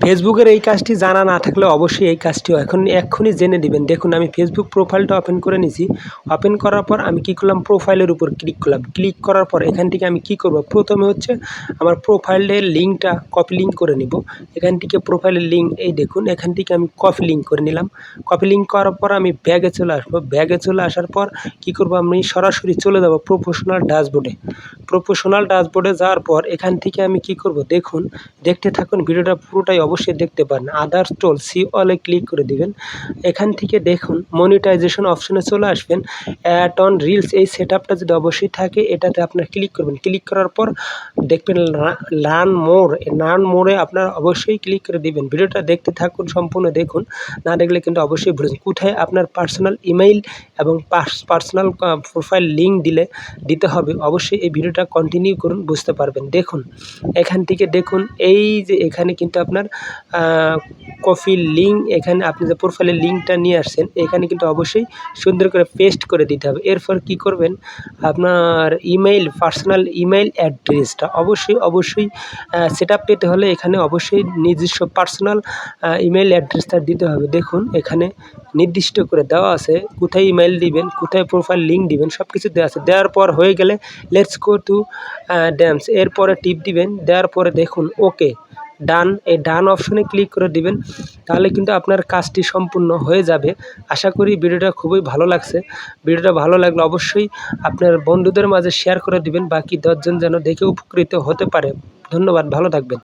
ফেসবুকের এই কাজটি জানা না থাকলে অবশ্যই এই কাজটিও এখন এক্ষুনি জেনে দিবেন দেখুন, আমি ফেসবুক প্রোফাইলটা ওপেন করে নিছি। ওপেন করার পর আমি কি করলাম? প্রোফাইলের উপর ক্লিক করলাম। ক্লিক করার পর এখান থেকে আমি কি করব? প্রথমে হচ্ছে আমার প্রোফাইলের লিঙ্কটা কপি লিঙ্ক করে নিব। এখান থেকে প্রোফাইলের লিঙ্ক এই দেখুন, এখান থেকে আমি কপি লিঙ্ক করে নিলাম। কপি লিঙ্ক করার পর আমি ব্যাগে চলে আসব। ব্যাগে চলে আসার পর কি করব? আমি সরাসরি চলে যাব প্রফেশনাল ড্যাশবোর্ডে প্রফেশনাল ড্যাশবোর্ডে যাওয়ার পর এখান থেকে আমি কি করব? দেখুন, দেখতে থাকুন, ভিডিওটা পুরোটাই অবশ্যই দেখতে পারেন আদার্স টোল সি অলে ক্লিক করে দিবেন। এখান থেকে দেখুন মনিটাইজেশন অপশনে চলে আসবেন। অ্যাট অন রিলস এই সেট আপটা যদি অবশ্যই থাকে, এটাতে আপনার ক্লিক করবেন। ক্লিক করার পর দেখবেন লার্ন মোর লার্ন মোড়ে আপনার অবশ্যই ক্লিক করে দিবেন। ভিডিওটা দেখতে থাকুন, সম্পূর্ণ দেখুন। না দেখলে কিন্তু অবশ্যই ভুলে কোথায় আপনার পার্সোনাল ইমেইল এবং পার্সোনাল প্রোফাইল লিঙ্ক দিলে, দিতে হবে, অবশ্যই এই ভিডিওটা কন্টিনিউ করুন, বুঝতে পারবেন। দেখুন, এখান থেকে দেখুন, এই যে এখানে কিন্তু আপনার কফির লিঙ্ক, এখানে আপনি যে প্রোফাইলের লিঙ্কটা নিয়ে আসছেন, এখানে কিন্তু অবশ্যই সুন্দর করে পেস্ট করে দিতে হবে। এরপর কি করবেন? আপনার ইমেইল পার্সোনাল ইমেইল অ্যাড্রেসটা অবশ্যই অবশ্যই সেট পেতে হলে এখানে অবশ্যই নিজস্ব পার্সোনাল ইমেইল অ্যাড্রেসটা দিতে হবে। দেখুন, এখানে নির্দিষ্ট করে দেওয়া আছে কোথায় ইমেইল দিবেন, কোথায় প্রোফাইল লিঙ্ক দিবেন সব কিছু দেওয়া আছে। দেওয়ার পর হয়ে গেলে লেটস গো টু ড্যান্স এরপরে টিপ দিবেন। দেওয়ার পরে দেখুন ওকে ডান, এই ডান অপশনে ক্লিক করে দিবেন, তাহলে কিন্তু আপনার কাজটি সম্পূর্ণ হয়ে যাবে। আশা করি ভিডিওটা খুবই ভালো লাগছে। ভিডিওটা ভালো লাগলে অবশ্যই আপনার বন্ধুদের মাঝে শেয়ার করে দিবেন, বাকি দশজন যেন দেখে উপকৃত হতে পারে। ধন্যবাদ, ভালো থাকবেন।